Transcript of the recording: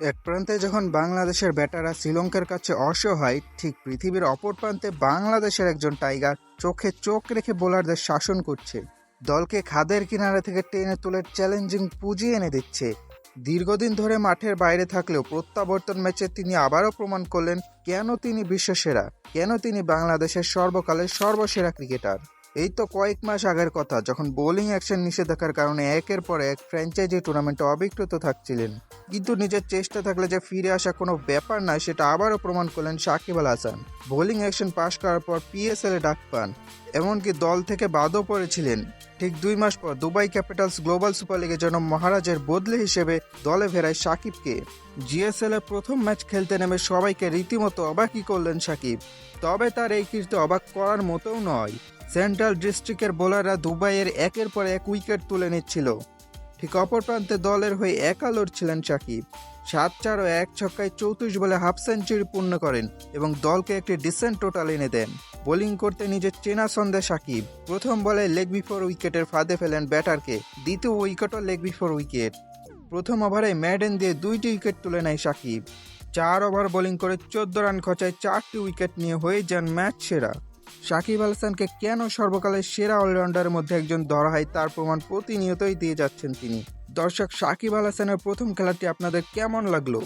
এক প্রান্তে যখন বাংলাদেশের ব্যাটাররা শ্রীলঙ্কার কাছে অসহায় ঠিক পৃথিবীর অপর প্রান্তে বাংলাদেশের একজন টাইগার চোখে চোখ রেখে বোলারদের শাসন করছে। দলকে খাদের কিনারা থেকে টেনে তুলে চ্যালেঞ্জিং পুঁজি এনে দিচ্ছে। দীর্ঘদিন ধরে মাঠের বাইরে থাকলেও প্রত্যাবর্তন ম্যাচে তিনি আবারও প্রমাণ করলেন কেন তিনি বিশ্বসেরা, কেন তিনি বাংলাদেশের সর্বকালের সর্বসেরা ক্রিকেটার। এই তো কয়েক মাস আগের কথা, যখন বোলিং অ্যাকশন নিষেধাজ্ঞার কারণে একের পর এক ফ্র্যাঞ্চাইজি টুর্নামেন্টে অবিক্রত থাকছিলেন। কিন্তু নিজের চেষ্টা থাকলে যে ফিরে আসা কোনো ব্যাপার নয় সেটা আবারও প্রমাণ করলেন Shakib Al Hasan. Bowling action pass করার পর পিএসএল এ ডাক পান। এমনকি দল থেকে বাদও পড়েছিলেন। ঠিক দুই মাস পর দুবাই ক্যাপিটালস গ্লোবাল সুপার লিগের জন্য মহারাজের বদলে হিসেবে দলে ফেরায় সাকিবকে। জিএসএল এর প্রথম ম্যাচ খেলতে নেমে সবাইকে রীতিমতো অবাকই করলেন সাকিব। তবে তার এই কীর্তি অবাক করার মতোও নয়। সেন্ট্রাল ডিস্ট্রিক্টের বোলাররা দুবাইয়ের একের পর এক উইকেট তুলে নিচ্ছিল। ঠিক অপর প্রান্তে দলের হয়ে একা লড়ছিলেন সাকিব। সাত চার ও এক ছক্কায় চৌত্রিশ বলে হাফ সেঞ্চুরি পূর্ণ করেন এবং দলকে একটি ডিসেন্ট টোটাল এনে দেন। বোলিং করতে নিজের চেনা সন্দেহ সাকিব। প্রথম বলে লেগ বিফোর উইকেটের ফাঁদে ফেলেন ব্যাটারকে, দ্বিতীয় উইকেটও লেগ বিফোর উইকেট প্রথম ওভারে ম্যাডেন দিয়ে দুইটি উইকেট তুলে নেয় সাকিব। চার ওভার বোলিং করে চোদ্দ রান খচায় চারটি উইকেট নিয়ে হয়ে যান ম্যাচ সেরা। সাকিব আল হাসানকে কেন সর্বকালের সেরা অলরাউন্ডারের মধ্যে একজন ধরা হয় তার প্রমাণ প্রতিনিয়তই দিয়ে যাচ্ছেন তিনি। দর্শক শাকিব আল হাসানের প্রথম খেলাটি আপনাদের কেমন লাগল?